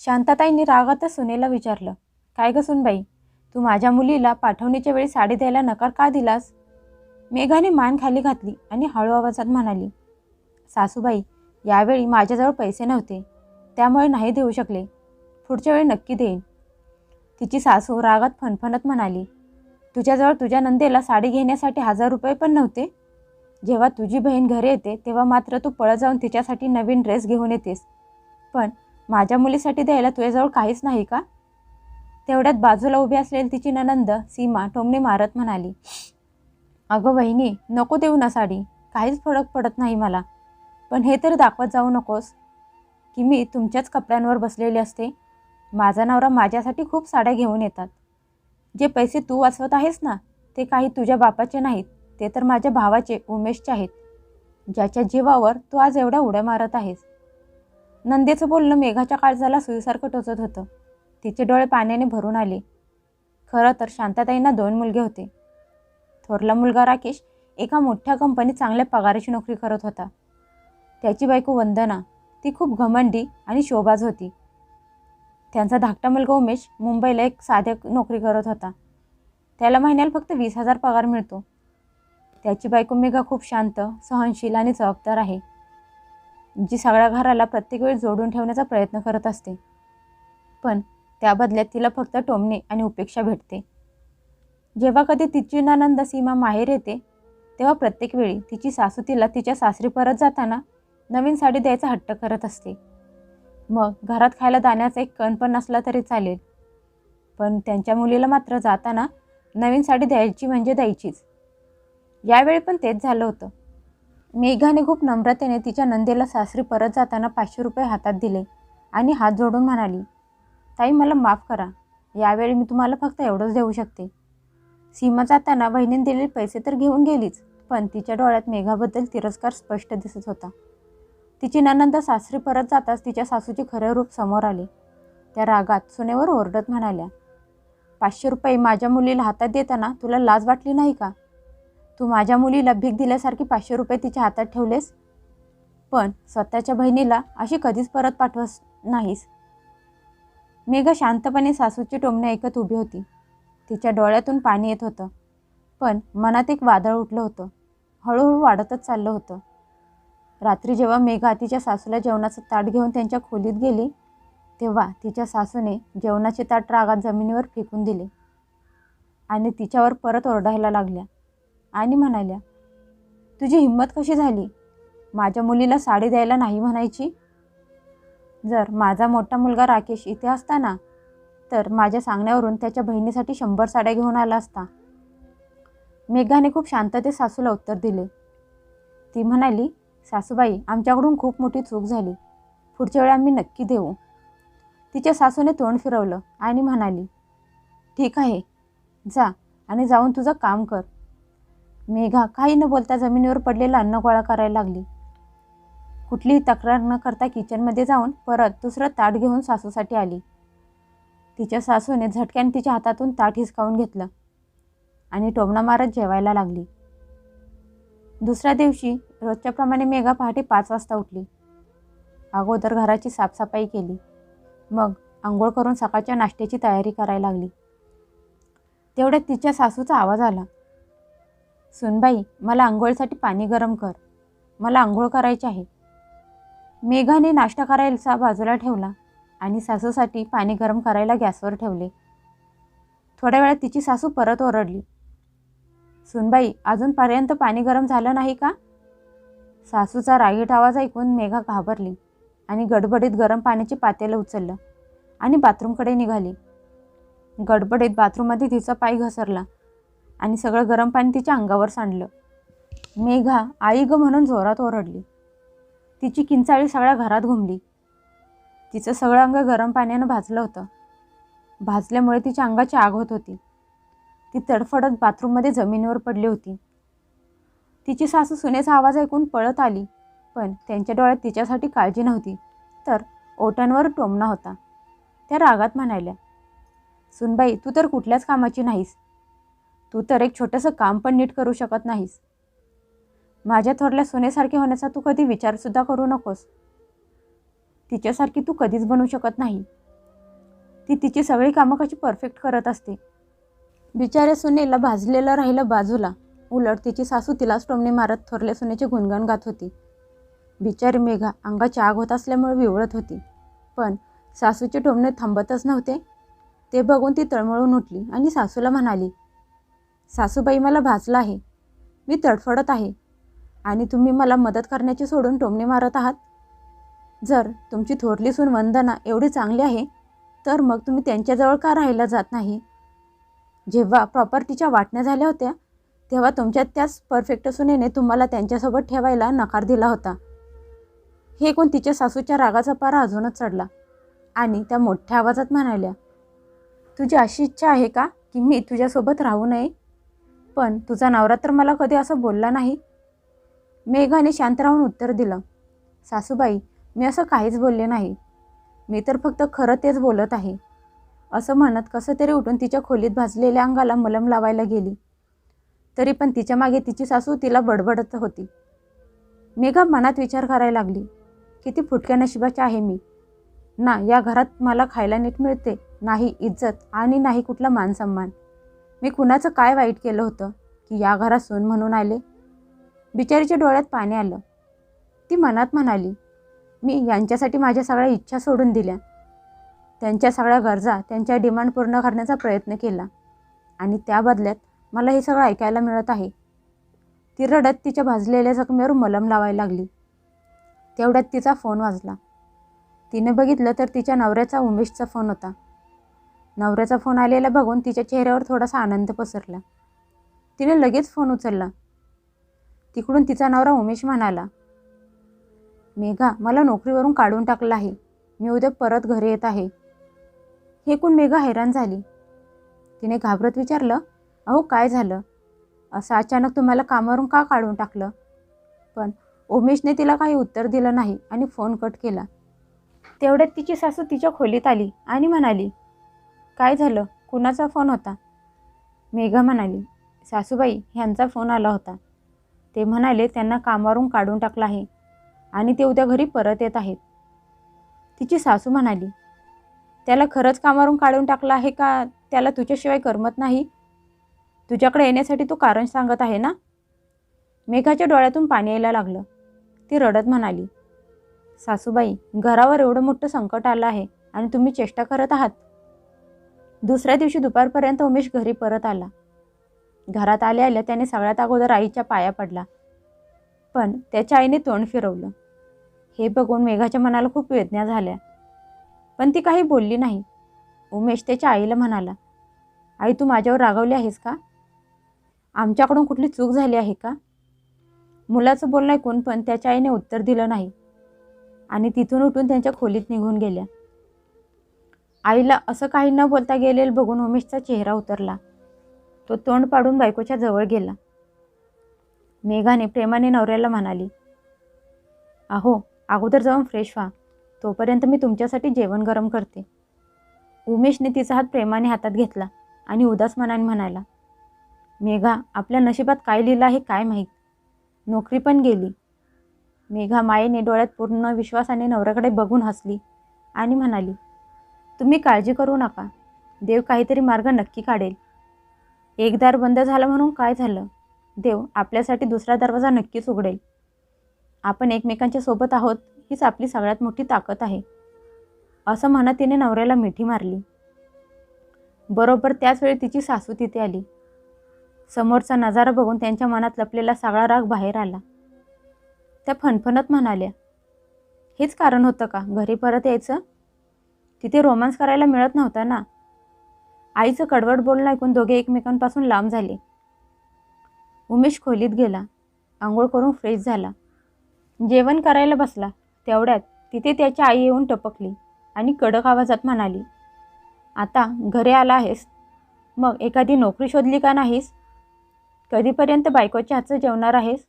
शांताताईंनी रागातच सुनेला विचारलं काय ग सुनबाई तू माझ्या मुलीला पाठवणीच्या वेळी साडी द्यायला नकार का दिलास? मेघाने मान खाली घातली आणि हळू आवाजात म्हणाली सासूबाई यावेळी माझ्याजवळ पैसे नव्हते त्यामुळे नाही देऊ शकले. पुढच्या वेळी नक्की देईन. तिची सासू रागात फणफणत म्हणाली तुझ्याजवळ तुझ्या नंदेला साडी घेण्यासाठी हजार रुपये पण नव्हते? जेव्हा तुझी बहीण घरी येते तेव्हा मात्र तू पळत जाऊन तिच्यासाठी नवीन ड्रेस घेऊन येतेस. पण माझ्या मुलीसाठी द्यायला तुझ्याजवळ काहीच नाही का? तेवढ्यात बाजूला उभी असलेली तिची ननंद सीमा टोमणे मारत म्हणाली अगं वहिनी नको देऊ ना साडी. काहीच फरक पडत नाही मला. पण हे तर दाखवत जाऊ नकोस की मी तुमच्याच कपड्यांवर बसलेली असते. माझा नवरा माझ्यासाठी खूप साड्या घेऊन येतात. जे पैसे तू वाचवत आहेस ना ते काही तुझ्या बापाचे नाहीत. ते तर माझ्या भावाचे उमेशचे आहेत. ज्याच्या जीवावर तू आज एवढ्या उड्या मारत आहेस. नंदेचं बोलणं मेघाच्या काळजाला सुईसारखं टोचत होतं. तिचे डोळे पाण्याने भरून आले. खरं तर शांताताईंना दोन मुलगे होते. थोरला मुलगा राकेश एका मोठ्या कंपनीत चांगल्या पगाराची नोकरी करत होता. त्याची बायको वंदना ती खूप घमंडी आणि शोभाज होती. त्यांचा धाकटा मुलगा उमेश मुंबईला एक साध्या नोकरी करत होता. त्याला महिन्याला फक्त वीस हजार पगार मिळतो. त्याची बायको मेघा खूप शांत सहनशील आणि जबाबदार आहे. जी सगळ्या घराला प्रत्येक वेळी जोडून ठेवण्याचा प्रयत्न करत असते. पण त्या बदल्यात तिला फक्त टोमणे आणि उपेक्षा भेटते. जेव्हा कधी तिची नानंद सीमा माहेर येते तेव्हा प्रत्येक वेळी तिची सासू तिला तिच्या सासरी परत जाताना नवीन साडी द्यायचा हट्ट करत असते. मग घरात खायला दाण्याचा एक कण पण नसला तरी चालेल. पण त्यांच्या मुलीला मात्र जाताना नवीन साडी द्यायची म्हणजे द्यायचीच. यावेळी पण तेच झालं होतं. मेघाने खूप नम्रतेने तिच्या नंदेला सासरी परत जाताना पाचशे रुपये हातात दिले आणि हात जोडून म्हणाली ताई मला माफ करा. यावेळी मी तुम्हाला फक्त एवढंच देऊ शकते. सीमा जाताना बहिणीने दिलेले पैसे तर घेऊन गेलीच पण तिच्या डोळ्यात मेघाबद्दल तिरस्कार स्पष्ट दिसत होता. तिची ननंद सासरी परत जाताच तिच्या सासूचे खरे रूप समोर आले. त्या रागात सुनेवर ओरडत म्हणाल्या पाचशे रुपये माझ्या मुलीला हातात देताना तुला लाज वाटली नाही का? तू माझ्या मुलीला भीक दिल्यासारखी पाचशे रुपये तिच्या हातात ठेवलेस? पण स्वतःच्या बहिणीला अशी कधीच परत पाठवस नाहीस. मेघा शांतपणे सासूची टोमणे ऐकत उभी होती. तिच्या डोळ्यातून पाणी येत होतं. पण मनात एक वादळ उठलं होतं. हळूहळू वाढतच चाललं होतं. रात्री जेव्हा मेघा तिच्या सासूला जेवणाचं ताट घेऊन त्यांच्या खोलीत गेली तेव्हा तिच्या सासूने जेवणाचे ताट रागात जमिनीवर फेकून दिले आणि तिच्यावर परत ओरडायला लागल्या. आणि म्हणाल्या तुझी हिंमत कशी झाली? माझ्या मुलीला साडी द्यायला नाही म्हणायची? जर माझा मोठा मुलगा राकेश इथे असताना तर माझ्या सांगण्यावरून त्याच्या बहिणीसाठी शंभर साड्या घेऊन आला असता. मेघाने खूप शांततेत सासूला उत्तर दिले. ती म्हणाली सासूबाई आमच्याकडून खूप मोठी चूक झाली. पुढच्या वेळी आम्ही नक्की देऊ. तिच्या सासूने तोंड फिरवलं आणि म्हणाली ठीक आहे जा आणि जाऊन तुझं काम कर. मेघा काही न बोलता जमिनीवर पडलेलं अन्न गोळा करायला लागली. कुठलीही तक्रार न करता किचनमध्ये जाऊन परत दुसरं ताट घेऊन सासूसाठी आली. तिच्या सासूने झटक्याने तिच्या हातातून ताट हिसकावून घेतलं आणि टोमणा मारत जेवायला लागली. दुसऱ्या दिवशी रोजच्याप्रमाणे मेघा पहाटे पाच वाजता उठली. अगोदर घराची साफसफाई केली. मग आंघोळ करून सकाळच्या नाश्त्याची तयारी करायला लागली. तेवढ्यात तिच्या सासूचा आवाज आला. सुनबाई मला आंघोळीसाठी पाणी गरम कर. मला आंघोळ करायची आहे. मेघाने नाश्ता करायचा बाजूला ठेवला आणि सासूसाठी पाणी गरम करायला गॅसवर ठेवले. थोड्या वेळात तिची सासू परत ओरडली. सुनबाई अजूनपर्यंत पाणी गरम झालं नाही का? सासूचा रागीट आवाज ऐकून मेघा घाबरली आणि गडबडीत गरम पाण्याचे पातेलं उचललं आणि बाथरूमकडे निघाली. गडबडीत बाथरूममध्ये तिचा पाय घसरला. आणि सगळं गरम पाणी तिच्या अंगावर सांडलं. मेघा आई ग म्हणून जोरात ओरडली. तिची किंचाळी सगळ्या घरात घुमली. तिचं सगळं अंग गरम पाण्यानं भाजलं होतं. भाजल्यामुळे तिच्या अंगाची आग होत होती. ती तडफडत बाथरूममध्ये जमिनीवर पडली होती. तिची सासू सुनेचा आवाज ऐकून पळत आली पण त्यांच्या डोळ्यात तिच्यासाठी काळजी नव्हती तर ओटांवर टोमणा होता. त्या रागात म्हणाल्या सुनबाई तू तर कुठल्याच कामाची नाहीस. तू तर एक छोटंसं काम पण नीट करू शकत नाहीस. माझ्या थोरल्या सुनेसारखे होण्याचा तू कधी विचारसुद्धा करू नकोस. तिच्यासारखी तू कधीच बनू शकत नाही. ती तिची सगळी कामं कशी परफेक्ट करत असते. बिचाऱ्या सुनेला भाजलेलं राहिलं बाजूला. उलट तिची सासू तिलाच टोमणे मारत थोरल्या सुनेचे गुणगान गात होती. बिचारी मेघा अंगाची आग होत असल्यामुळे विवळत होती. पण सासूचे टोमणे थांबतच नव्हते. ते बघून ती तळमळून उठली आणि सासूला म्हणाली सासूबाई मला भाजलं आहे. मी तडफडत आहे. आणि तुम्ही मला मदत करण्याची सोडून टोमणे मारत आहात. जर तुमची थोरली सून वंदना एवढी चांगली आहे तर मग तुम्ही त्यांच्याजवळ का राहायला जात नाही? जेव्हा प्रॉपर्टीच्या वाटण्या झाल्या होत्या तेव्हा तुमच्या त्याच परफेक्ट सुनेने तुम्हाला त्यांच्यासोबत ठेवायला नकार दिला होता. हे ऐकून तिच्या सासूच्या रागाचा पारा अजूनच चढला आणि त्या मोठ्या आवाजात म्हणाल्या तुझी अशी इच्छा आहे का की मी तुझ्यासोबत राहू नये? पण तुझा नवरा तर मला कधी असं बोलला नाही? मेघाने शांत राहून उत्तर दिलं. सासूबाई मी असं काहीच बोलले नाही. मी तर फक्त खरं तेच बोलत आहे. असं म्हणत कसं तरी उठून तिच्या खोलीत भाजलेल्या अंगाला मलम लावायला गेली. तरी पण तिच्यामागे तिची सासू तिला बडबडत होती. मेघा मनात विचार करायला लागली. किती फुटक्या नशिबाची आहे मी. ना या घरात मला खायला नीट मिळते. नाही इज्जत आणि नाही कुठला मानसन्मान. मी कुणाचं काय वाईट केलं होतं की या घरात सून म्हणून आले? बिचारीच्या डोळ्यात पाणी आलं. ती मनात म्हणाली मी यांच्यासाठी माझ्या सगळ्या इच्छा सोडून दिल्या. त्यांच्या सगळ्या गरजा त्यांच्या डिमांड पूर्ण करण्याचा प्रयत्न केला. आणि त्या बदल्यात मला हे सगळं ऐकायला मिळत आहे. ती रडत तिच्या भाजलेल्या जखमेवर मलम लावायला लागली. तेवढ्यात तिचा फोन वाजला. तिने बघितलं तर तिच्या नवऱ्याचा उमेशचा फोन होता. नवऱ्याचा फोन आलेला बघून तिच्या चेहऱ्यावर थोडासा आनंद पसरला. तिने लगेच फोन उचलला. तिकडून तिचा नवरा उमेश म्हणाला मेघा मला नोकरीवरून काढून टाकलं आहे. मी उद्या परत घरी येत आहे. हे कोण मेघा हैराण झाली. तिने घाबरत विचारलं अहो काय झालं? असं अचानक तुम्हाला कामावरून का काढून टाकलं? पण उमेशने तिला काही उत्तर दिलं नाही आणि फोन कट केला. तेवढ्यात तिची सासू तिच्या खोलीत आली आणि म्हणाली काय झालं? कुणाचा फोन होता? मेघा म्हणाली सासूबाई ह्यांचा फोन आला होता. ते म्हणाले त्यांना कामावरून काढून टाकलं आहे आणि ते उद्या घरी परत येत आहेत. तिची सासू म्हणाली त्याला खरंच कामावरून काढून टाकलं आहे का? त्याला तुझ्याशिवाय करमत नाही? तुझ्याकडे येण्यासाठी तू कारण सांगत आहे ना? मेघाच्या डोळ्यातून पाणी यायला लागलं. ती रडत म्हणाली सासूबाई घरावर एवढं मोठं संकट आलं आहे आणि तुम्ही चेष्टा करत आहात. दुसऱ्या दिवशी दुपारपर्यंत उमेश घरी परत आला. घरात आल्या आल्या त्याने सगळ्यात अगोदर आईच्या पाया पडला. पण त्याच्या आईने तोंड फिरवलं. हे बघून मेघाच्या मनाला खूप वेदना झाल्या. पण ती काही बोलली नाही. उमेश त्याच्या आईला म्हणाला आई तू माझ्यावर रागवली आहेस का? आमच्याकडून कुठली चूक झाली आहे का? मुलाचं बोलणं ऐकून पण त्याच्या आईने उत्तर दिलं नाही. आणि तिथून उठून त्यांच्या खोलीत निघून गेल्या. आईला असं काही न बोलता गेलेलं बघून उमेशचा चेहरा उतरला. तो तोंड पाडून बायकोच्या जवळ गेला. मेघाने प्रेमाने नवऱ्याला म्हणाली अहो अगोदर जाऊन फ्रेश व्हा. तोपर्यंत मी तुमच्यासाठी जेवण गरम करते. उमेशने तिचा हात प्रेमाने हातात घेतला आणि उदास मनाने म्हणाला मेघा आपल्या नशिबात काय लिहिलं आहे काय माहीत? नोकरी पण गेली. मेघा मायेने डोळ्यात पूर्ण विश्वासाने नवऱ्याकडे बघून हसली आणि म्हणाली तुम्ही काळजी करू नका. देव काहीतरी मार्ग नक्की काढेल. एक दार बंद झालं म्हणून काय झालं? देव आपल्यासाठी दुसरा दरवाजा नक्कीच उघडेल. आपण एकमेकांच्या सोबत आहोत हीच आपली सगळ्यात मोठी ताकद आहे. असं म्हणत तिने नवऱ्याला मिठी मारली. बरोबर त्याच वेळी तिची सासू तिथे आली. समोरचा नजारा बघून त्यांच्या मनात लपलेला सगळा राग बाहेर आला. त्या फणफणत म्हणाल्या हेच कारण होतं का? घरी परत यायचं? तिथे रोमांस करायला मिळत नव्हता ना. आईचं कडवट बोलणं ऐकून दोघे एकमेकांपासून लांब झाले. उमेश खोलीत गेला. आंघोळ करून फ्रेश झाला. जेवण करायला बसला. तेवढ्यात तिथे त्याची आई येऊन टपकली आणि कडक आवाजात म्हणाली आता घरी आला आहेस? मग एखादी नोकरी शोधली का नाहीस? कधीपर्यंत बायकोच्या हातचं जेवणार आहेस?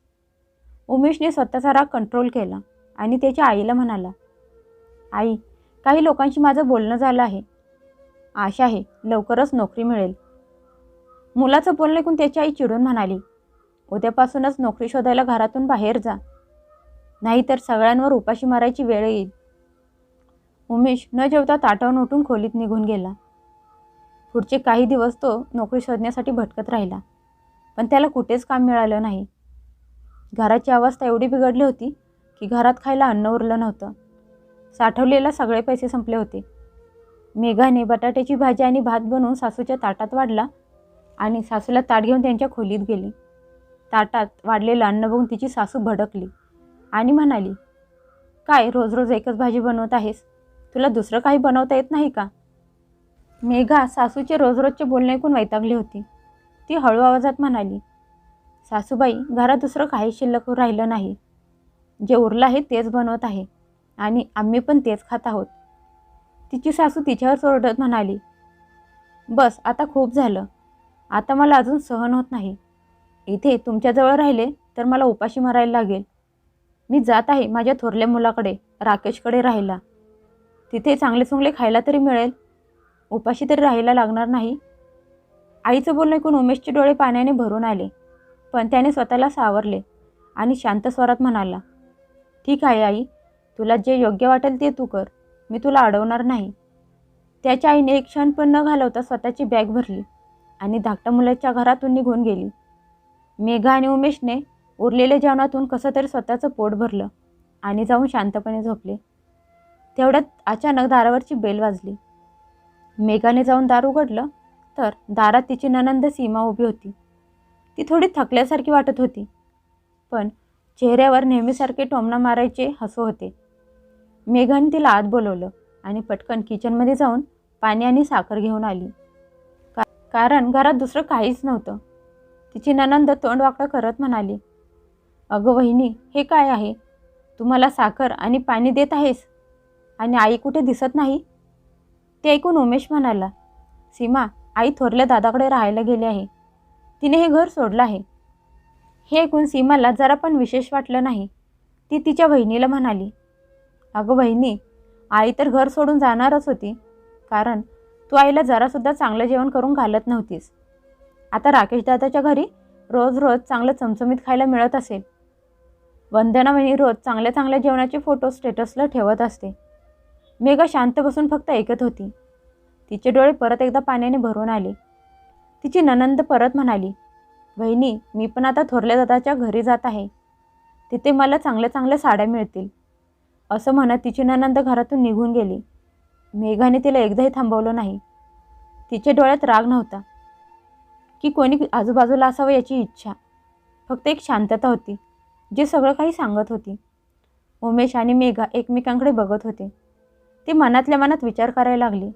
उमेशने स्वतःचा राग कंट्रोल केला आणि त्याच्या आईला म्हणाला आई काही लोकांशी माझं बोलणं झालं आहे. आशा आहे लवकरच नोकरी मिळेल. मुलाचं बोलणं ऐकून त्याची आई चिडून म्हणाली उद्यापासूनच नोकरी शोधायला घरातून बाहेर जा. नाहीतर सगळ्यांवर उपाशी मारायची वेळ येईल. उमेश न जेवता ताटावून उठून खोलीत निघून गेला. पुढचे काही दिवस तो नोकरी शोधण्यासाठी भटकत राहिला पण त्याला कुठेच काम मिळालं नाही. घराची अवस्था एवढी बिघडली होती की घरात खायला अन्न उरलं नव्हतं. साठवलेला सगळे पैसे संपले होते. मेघाने बटाट्याची भाजी आणि भात बनवून सासूच्या ताटात वाढला आणि सासूला ताट घेऊन त्यांच्या खोलीत गेली. ताटात वाढलेलं अन्न बघून तिची सासू भडकली आणि म्हणाली काय रोज रोज एकच भाजी बनवत आहेस? तुला दुसरं काही बनवता येत नाही का? मेघा सासूचे रोज रोजचे बोलणे ऐकून वैतागली होती. ती हळू आवाजात म्हणाली सासूबाई घरात दुसरं काही शिल्लक राहिलं नाही. जे उरलं आहे तेच बनवत आहे. आणि आम्ही पण तेच खात आहोत. तिची सासू तिच्यावर सोडत म्हणाली बस आता खूप झालं. आता मला अजून सहन होत नाही. इथे तुमच्याजवळ राहिले तर मला उपाशी मारायला लागेल. मी जात आहे माझ्या थोरल्या मुलाकडे राकेशकडे राहायला. तिथे चांगले चुंगले खायला तरी मिळेल. उपाशी तरी राहायला लागणार नाही. आईचं बोलणं ऐकून उमेशचे डोळे पाण्याने भरून आले. पण त्याने स्वतःला सावरले आणि शांत स्वरात म्हणाला ठीक आहे आई तुला जे योग्य वाटेल ते तू कर. मी तुला अडवणार नाही. त्याच्या आईने एक क्षण पण न घालवता स्वतःची बॅग भरली आणि धाकट्या मुलाच्या घरातून निघून गेली. मेघा आणि उमेशने उरलेल्या जेवणातून कसं तरी स्वतःचं पोट भरलं आणि जाऊन शांतपणे झोपले. तेवढ्यात अचानक दारावरची बेल वाजली. मेघाने जाऊन दार उघडलं तर दारात तिची ननंद सीमा उभी होती. ती थोडी थकल्यासारखी वाटत होती पण चेहऱ्यावर नेहमीसारखे टोमणा मारायचे हसू होते. मेघाने तिला आत बोलवलं आणि पटकन किचनमध्ये जाऊन पाणी आणि साखर घेऊन आली. का कारण घरात दुसरं काहीच नव्हतं. तिची ननंद तोंड वाकडं करत म्हणाली अगं वहिनी हे काय आहे? तुम्हाला साखर आणि पाणी देत आहेस? आणि आई कुठे दिसत नाही? ते ऐकून उमेश म्हणाला सीमा आई थोरल्या दादाकडे राहायला गेली आहे. तिने हे घर सोडलं आहे. हे ऐकून सीमाला जरा पण विशेष वाटलं नाही. ती तिच्या बहिणीला म्हणाली अगं बहिणी आई तर घर सोडून जाणारच होती. कारण तू आईला जरासुद्धा चांगलं जेवण करून घालत नव्हतीस. आता राकेश दादाच्या घरी रोज रोज चांगलं चमचमीत खायला मिळत असेल. वंदना वहिनी रोज चांगल्या चांगल्या जेवणाचे फोटो स्टेटसला ठेवत असते. मेघा शांत बसून फक्त ऐकत होती. तिचे डोळे परत एकदा पाण्याने भरून आले. तिची ननंद परत म्हणाली बहिणी मी पण आता थोरल्या दादाच्या घरी जात आहे. तिथे मला चांगल्या चांगल्या साड्या मिळतील. असं म्हणत तिची ननंद घरातून निघून गेली. मेघाने तिला एकदाही थांबवलं नाही. तिच्या डोळ्यात राग नव्हता. की कोणी आजूबाजूला असावं याची इच्छा. फक्त एक शांतता होती जे सगळं काही सांगत होती. उमेश आणि मेघा एकमेकांकडे बघत होते. ते मनातल्या मनात विचार करायला लागले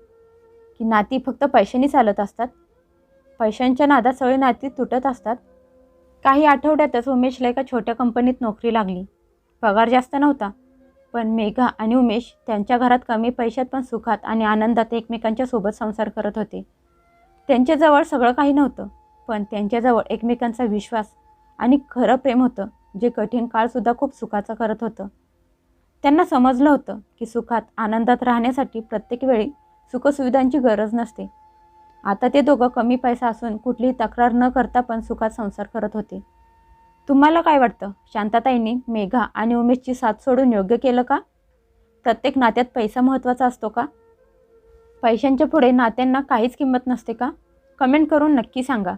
की नाती फक्त पैशाने चालत असतात. पैशांच्या नादात सगळी नाती तुटत असतात. काही आठवड्यातच उमेशला एका छोट्या कंपनीत नोकरी लागली. पगार जास्त नव्हता. पण मेघा आणि उमेश त्यांच्या घरात कमी पैशात पण सुखात आणि आनंदात एकमेकांच्या सोबत संसार करत होते. त्यांच्याजवळ सगळं काही नव्हतं पण त्यांच्याजवळ एकमेकांचा विश्वास आणि खरं प्रेम होतं जे कठीण काळसुद्धा खूप सुखाचं करत होतं. त्यांना समजलं होतं की सुखात आनंदात राहण्यासाठी प्रत्येक वेळी सुखसुविधांची गरज नसते. आता ते दोघं कमी पैसा असून कुठलीही तक्रार न करता पण सुखात संसार करत होते. तुम्हाला काय वाटतं? शांताताईंनी मेघा आणि उमेशची साथ सोडून योग्य केलं का? प्रत्येक नात्यात पैसा महत्त्वाचा असतो का? पैशांच्या पुढे नात्यांना काहीच किंमत नसते का? कमेंट करून नक्की सांगा.